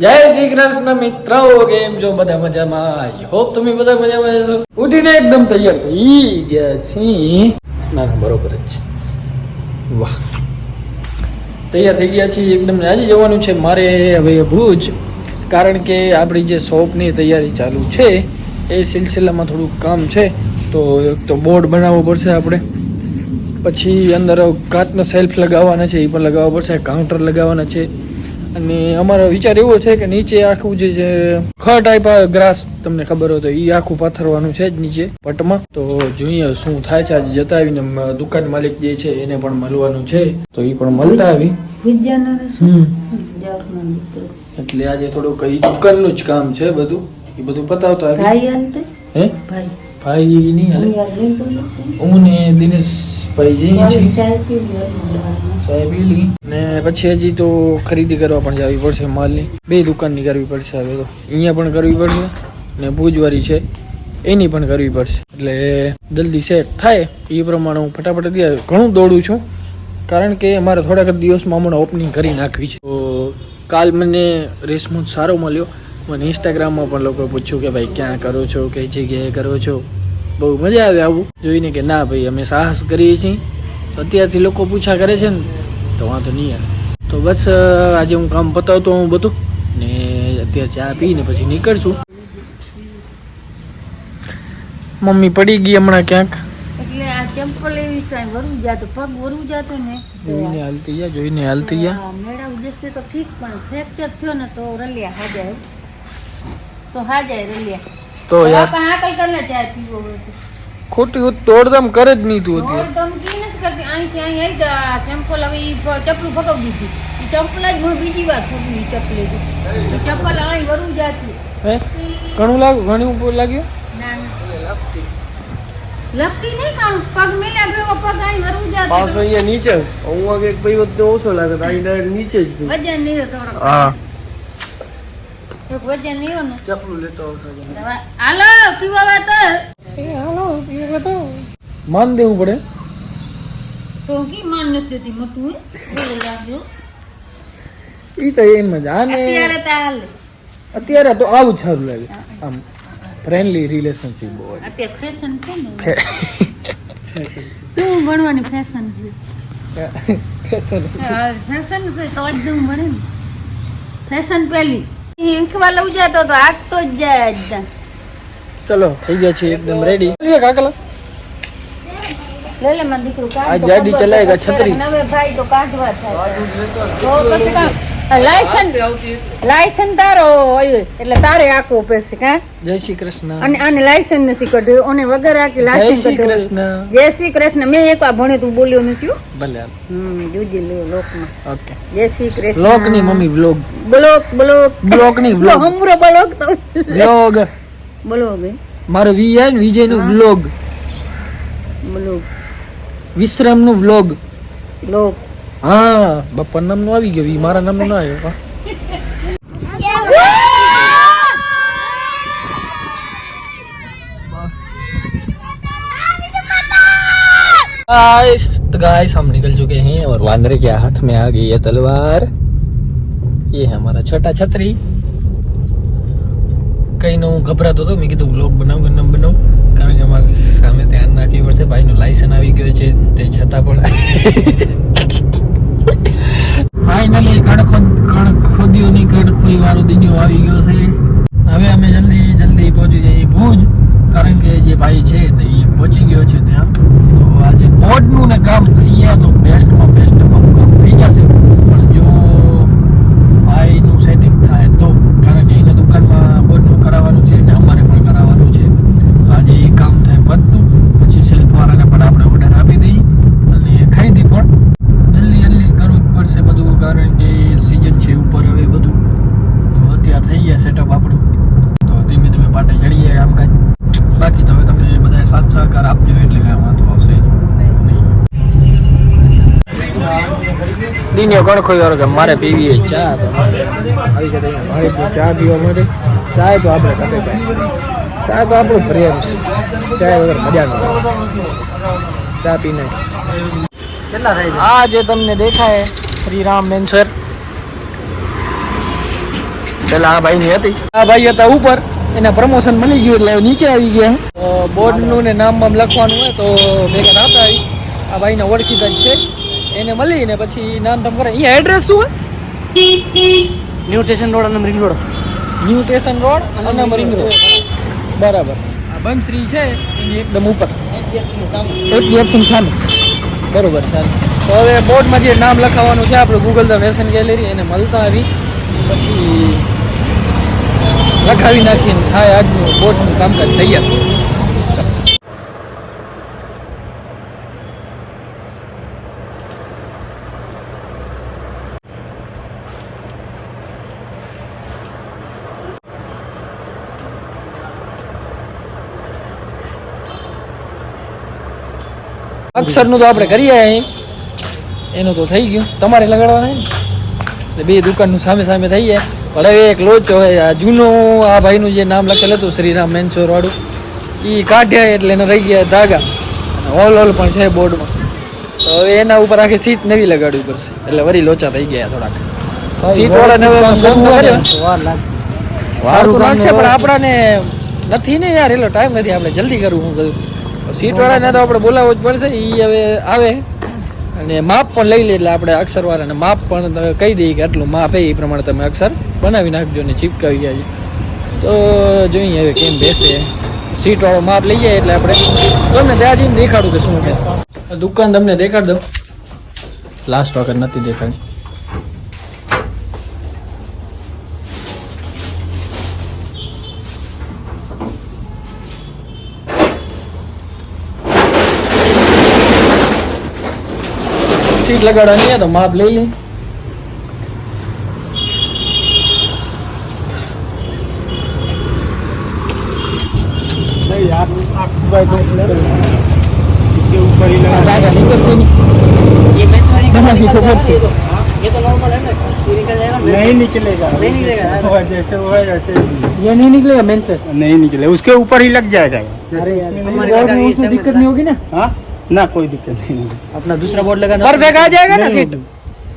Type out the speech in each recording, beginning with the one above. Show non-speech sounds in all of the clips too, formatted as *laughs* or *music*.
જય શ્રી કૃષ્ણ મિત્રો, કેમ છો? બધા મજામાં? આઈ હોપ તમે બધા મજામાં છો. ઉઠીને એકદમ તૈયાર થઈ ગયા છી ના ના, બરોબર જ છે. વાહ. તૈયાર થઈ ગયા છીએ, એકદમ આજે જવાનું છે મારે હવે ભુજ. કારણ કે આપણી જે શોપની તૈયારી ચાલુ છે, એ સિલસિલામાં થોડુંક કામ છે. તો એક તો બોર્ડ બનાવવો પડશે આપણે. પછી અંદર કાચના સેલ્ફ લગાવવાના છે, એ પણ લગાવવા પડશે, કાઉન્ટર લગાવવાના છે. અને અમારો વિચાર એવો છે કે નીચે આખું જે ખ ટાઈપ ગ્રાસ તમને ખબર હોય તો એ આખું પાથરવાનું છે જ નીચે પટમાં. તો જોઈએ શું થાય છે આજે જતા આવીને દુકાન માલિક જે છે એને પણ મળવાનું છે. તો એ પણ મળતા આવી. હમ. એટલે આજે થોડુંક એ દુકાનનું જ કામ છે બધું. એ બધું પતાવતા આવી. હે? ભાઈ. ભાઈ નહીં હું ને દિનેશભાઈ ને પછી હજી તો ખરીદી કરવા પણ જવી પડશે માલની. બે દુકાનની કરવી પડશે હવે તો. અહીંયા પણ કરવી પડશે ને ભુજવારી છે. એની પણ કરવી પડશે. એટલે જલ્દી સેટ થાય. એ પ્રમાણે હું ફટાફટ અત્યારે ઘણું દોડું છું. કારણ કે મારે થોડાક દિવસમાં હમણાં ઓપનિંગ કરી નાખવી છે. તો કાલ મને રિસ્પોન્સ સારો મળ્યો. મને ઇન્સ્ટાગ્રામમાં પણ લોકો પૂછ્યું કે ભાઈ ક્યાં કરો છો? કઈ જગ્યાએ કરો છો? બહુ મજા આવે આવું. જોઈને કે ના ભાઈ અમે સાહસ કરીએ છીએ. અત્યારથી લોકો પૂછા કરે છે ને તો વાંધો નહીં આવે તો બસ આજે હું કામ પતાવતો હું બધું ને અત્યારે ચા પીને પછી નીકળશું. મમ્મી પડી ગઈ હમણાં ક્યાંક. એટલે આ ચંપલ એવી સાંઈ વરવું જાતું પગ વરવું જાતું ને. જોઈને હાલતી જા જોઈને હાલતી મેળા ઉદેશે તો ઠીક પણ ફ્રેક્ચર થયો ને તો રલિયા હાજાય. તો હાજાય રલિયા. તો યાર બાપા આકલ કરીને ચાય પીવો તો. ખોટી દોડધામ કરે જ નહીં તું અત્યારે. ધમકી નથી કરતી. અહીંથી અહીં આવી તો આ ચંપલ હવે ઈ ચપલું ફગાવી દીધી. ઈ ચંપલ જ હું બીજી વાર ફગવી ઈ ચપલે જો ઈ ચંપલ અહીં વરુ જાતી. હે? ઘણું લાગ ઘણું લાગ્યું? ના ના. લપટી નહીં કામ પગ મેલ્યા ભેગો પગ અહીં વરવું પાછો અહીંયા નીચે હું આગે એક ભાઈ વખતે ઓછો લાગે તો અહીં ડાયરેક્ટ નીચે જ ગયું. વજન નહીં થોડો હા. વજન નહીં ને ચપલું લેતો આવશે દવા- હાલો પીવા વાત માન દેવું પડે. તો કી માન નથી દેતી? મોટું? ઈ તો એમ જ. આને અત્યારે તો હાલે. અત્યારે તો આવું જ સારું લાગે. આમ ફ્રેન્ડલી રિલેશનશિપ બોલ હોય. અત્યારે ફેશન છે ને? તું ભણવાની ફેશન છે? ફેશન ફેશન છે તો જ ને ફેશન પેલી ઈંકવા લઉં જતો તો આગતો જ જાય એકદમ ચલો થઈ ગયા છે એકદમ રેડી કાકલા લે લે મારો દીકરો કાઢ આ. છત્રી. ભાઈ તો કાઢવા થાય તો પછી કામ તારો હોય એટલે તારે આખું પેસે કા જય શ્રી કૃષ્ણ. અને આને લાયસન નથી કઢ્યું અને વગર આખી જય શ્રી કૃષ્ણ. જય શ્રી કૃષ્ણ. મેં એકવાર ભણ્યું તું બોલ્યો નથી ભલે હમ જોજે લો લોકમાં. ઓકે. જય Shri Krishna. Block mummy block block block. બ્લોગની બ્લોગ હમરો બ્લોક તો. બ્લોગ બ્લોક હે? મારો વિજય ને વિજયનું બ્લોગ. બ્લોક વિશ્રામનું બ્લોગ. બ્લોક હા બપ્પા નામ નું આવી ગયું ઈ મારા નામ નું ના આવ્યો હા. गाइस तो गाइस हम निकल चुके हैं और वानरे के हाथ में आ गई है तलवार ये है हमारा छोटा छतरी કઈ નો હું ગભરાતો હતો મેં કીધું બ્લોગ બનાવ કે ન બનાવ કારણ કે અમારે સામે ધ્યાન નાખવી પડશે ભાઈનું લાયસન્સ આવી ગયો છે તે છતાં પણ ફાઇનલી કડખોદ કડખોદીઓની કડખોઈ વાળો દિનિયો આવી ગયો છે હવે અમે જલ્દી જલ્દી પહોંચી જઈએ ભુજ કારણ કે જે ભાઈ છે તે એ પહોંચી ગયો છે ત્યાં તો આજે બોર્ડનું ને કામ થઈ ગયા તો બેસ્ટમાં બેસ્ટમાં કામ થઈ જશે પણ જો ભાઈનું સેટિંગ થાય તો કારણ કે એને દુકાનમાં બોર્ડનું કરાવવાનું છે ને અમારે પણ કરાવવાનું છે તો આજે એ કામ થાય બધું પછી સેલ્ફવાળાને પણ આપણે ઓર્ડર આપી દઈએ અને ખરીદી પણ જલ્દી જલ્દી કરવું જ પડશે બધું કારણ કે સિઝન છે ઉપર હવે બધું તો અત્યારે થઈ ગયા સેટઅપ આપણું તો ધીમે ધીમે પાટે ચડીએ કામકાજ બાકી તો હવે તમે બધા સાથ સહકાર આપજો એટલે કાંઈ વાંધો આવશે નહીં દિનિયો કણખો યાર કે મારે પીવી છે ચા તો આવી ગયા અહીંયા ચા પીવા માટે. ચા તો આપણે સાથે ચા તો આપણું પ્રેમ છે. ચા વગર મજા ન ચા પીને કેટલા થાય આ જે તમને દેખાય શ્રી રામ મેન્સર પેલા આ ભાઈની હતી. આ ભાઈ હતા ઉપર. એના પ્રમોશન મળી ગયું એટલે નીચે આવી ગયા. બોર્ડનું ને નામ બામ લખવાનું હોય તો ભેગા હતા આ ભાઈને ઓળખીતા છે. એને મળી ને પછી નામ તમ કરે. અહીંયા એડ્રેસ શું હોય? ન્યૂ સ્ટેશન રોડ અને ring road new station road અને રિંગ રોડ બરાબર. આ બંશ્રી છે. એની એકદમ ઉપર. એચડીએફસી સામે. બરોબર ચાલો. તો હવે બોર્ડમાં જે નામ લખાવવાનું છે આપણું ગૂગલ ધ ફેશન ગેલેરી એને મળતા આવી. પછી લખાવી નાખીને થાય આજનું બોર્ડનું કામકાજ તૈયાર. અક્ષરનું તો આપણે કરીએ અહીં. એનું તો થઈ ગયું. તમારે લગાડવાનું એટલે બે દુકાનનું સામે સામે થઈ જાય પણ હવે એક લોચો હોય. આ જૂનું આ ભાઈનું જે નામ લખેલું હતું શ્રીરામ મેન્સોર વાળું એ કાઢ્યા એટલે એને રહી ગયા ધાગા. હોલ હોલ પણ છે બોર્ડમાં. તો હવે એના ઉપર આખી સીટ નવી લગાડવી પડશે. એટલે વળી લોચા થઈ ગયા થોડાક. સીટ વાળાને ફોન તો તો લાગશે પણ આપણાને નથી ને યાર એટલો ટાઈમ નથી આપણે. જલ્દી કરવું હું બધું. સીટ વાળાને તો આપણે બોલાવવું જ પડશે એ હવે આવે. અને માપ પણ લઈ લે એટલે આપણે અક્ષર વાળાને માપ પણ કહી દઈએ કે આટલું માપ એ પ્રમાણે તમે અક્ષર બનાવી નાખજો ને ચીપકાવી જાય તો જોઈએ હવે કેમ બેસે. સીટ વાળો માપ લઈ જાય એટલે આપણે તમને ત્યાં જઈને દેખાડું કે શું દુકાન તમને દેખાડ દઉં. લાસ્ટ વખત નથી દેખાડી. सीट लगाड़ानी है तो माप ले लें। नहीं यार नहीं ये तो नॉर्मल है ना नहीं निकलेगा। नहीं निकलेगा जैसे वो है। ये नहीं निकलेगा मेन से। नहीं उसके ऊपर ही लग जाएगा। दिक्कत नहीं होगी ना? हाँ? ना कोई दिक्कत नहीं होगी अपना दूसरा बोर्ड लगाना परफेक्ट आ जाएगा ना नहीं सीट होगी।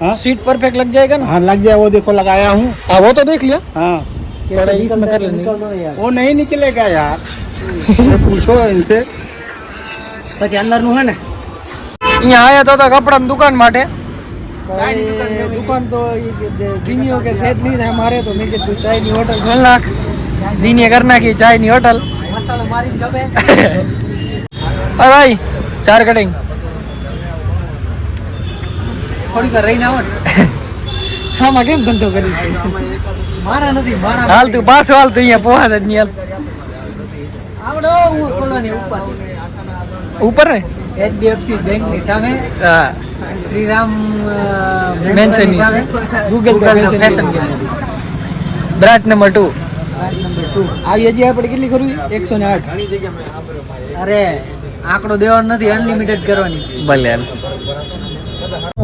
हाँ सीट परफेक्ट लग जाएगा ना हाँ लग जाए वो देखो लगाया हूँ हाँ वो तो देख लिया हाँ थोड़ा इसमें कर लेंगे वो नहीं निकलेगा यार ये पूछो इनसे પછી અંદરનું હે ને અહીંયા આયા તો હતા કપડાની દુકાન માટે ચાયની દુકાન છે. દુકાન તો જીનીઓ કે સેટ નહીં થાય મારે તો મેં કીધું ચાયની હોટલ ખોલ નાખ જીનીએ કરી નાખી ચાયની હોટલ મસાલો મારી ગમે અરે ભાઈ ચાર કટિંગ થોડીક રહીને આવો ને. *laughs* આમાં કેમ ધંધો કરી? મારા નથી મારા હાલ તું પાછો હાલ તું અહીંયા પોહા જ નહીં આવડો હું ખોલવાની ઉપર. હાલ ઉપર ને? એચડીએફસી બેંકની સામે. હા. શ્રીરામ મેન્શનની સામે. Google Gallery. Branch number two number two આવી હજી આપણે કેટલી કરવી? એકસો ને આઠ. અરે આંકડો દેવાનો નથી અનલિમિટેડ કરવાની. ભલે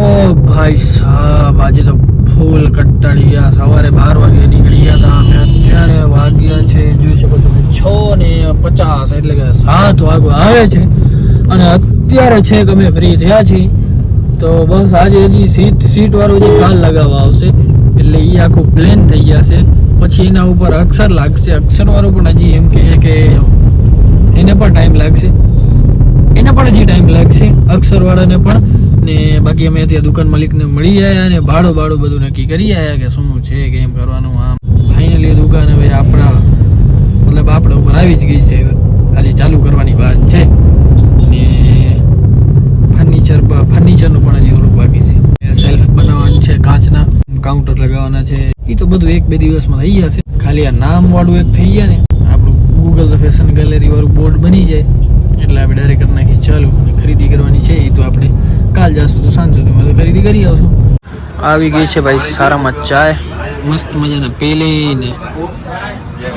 ઓ ભાઈ સાહેબ આજે તો ફૂલ કટાળી ગયા સવારે બાર વાગે નીકળી ગયા હતા અમે અત્યારે વાગ્યા છે જોઈ શકો છો કે છ ને પચાસ એટલે કે સાત વાગો આવે છે. અને અત્યારે છે કે અમે ફ્રી થયા છીએ. તો બસ આજે હજી સીટ સીટ વાળો જે કાલ લગાવવા આવશે એટલે એ આખું પ્લેન થઈ જશે. પછી એના ઉપર અક્ષર લાગશે. અક્ષર વાળું પણ હજી એમ કહે કે એને પણ ટાઈમ લાગશે. એને પણ હજી ટાઈમ લાગશે, અક્ષરવાળાને પણ. ને બાકી અમે ત્યાં દુકાન માલિકને મળી આવ્યા અને ભાડો ભાડો બધું નક્કી કરી આવ્યા કે શું છે, કેમ કરવાનું, આમ. ફાઇનલી દુકાન હવે આપણા, મતલબ આપણા ઉપર આવી જ ગઈ છે, ખાલી ચાલુ કરવાની વાત છે. ને ફર્નિચર ફર્નિચરનું પણ હજી થોડુંક બાકી છે. સેલ્ફ બનાવવાનું છે, કાચના. કાઉન્ટર લગાવવાના છે. એ તો બધું એક બે દિવસમાં થઈ જશે. ખાલી આ નામવાળું એક થઈ ગયા ને. આપણું ગૂગલ ફેશન ગેલેરી વાળું બોર્ડ બની જાય. એટલે આપણે ડાયરેક્ટ કરી નાખી ચાલુ ખરીદી કરવાની છે એ તો આપણે કાલ જશું તો સાંજ સુધીમાં તો ખરીદી કરી આવશું. આવી ગઈ છે ભાઈ સારામાં ચાય મસ્ત મજાના પેલી ને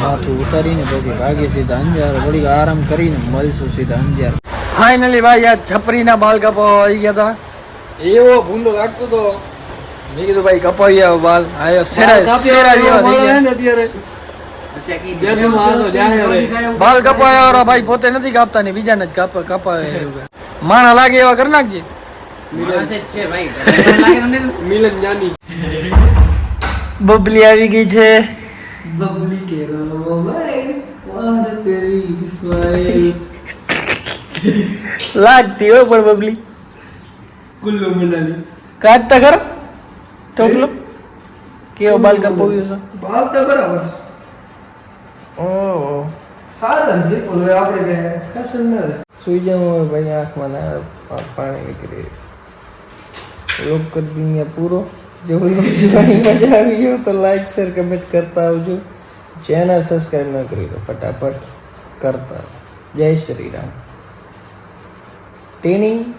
માથું ઉતારીને પછી ભાગી સીધા અંજાર વળી આરામ કરીને મળશું સીધા અંજાર. ફાઇનલી ભાઈ આ છપરીના બાલ કપાવા આવી ગયા હતા એવો ભૂંડો લાગતો તો. મેં કીધું ભાઈ કપાવી આવો બાલ. આયો સેરા સેરા જેવા થઈ ગયા. બાલ કપાય ભાઈ પોતે નથી કાપતા ને બીજાને જ કપાવે માણા લાગે એવા કરી નાખજે. બબલી આવી ગઈ છે. બબલી લાગતી હોય પણ બબલી. કુલ્લુ મનાલી કાચતા ખરો? ટોપલો કેવો બાલ કપાવ્યો છે? બાલ તો બરાબર છે. ઓહો. સાધન છે આપણે કઈ ફેશન ના સુઈ જાઉં ભાઈ આંખમાં ના પાણી નીકળી. લોક કરી દઈએ પૂરો. જો જોવાની મજા આવી ગયો તો લાઈક શેર કમેન્ટ કરતા આવજો. ચેનલ સબસ્ક્રાઈબ ન કરી દો ફટાફટ કરતા. જય શ્રી રામ. ટેનિંગ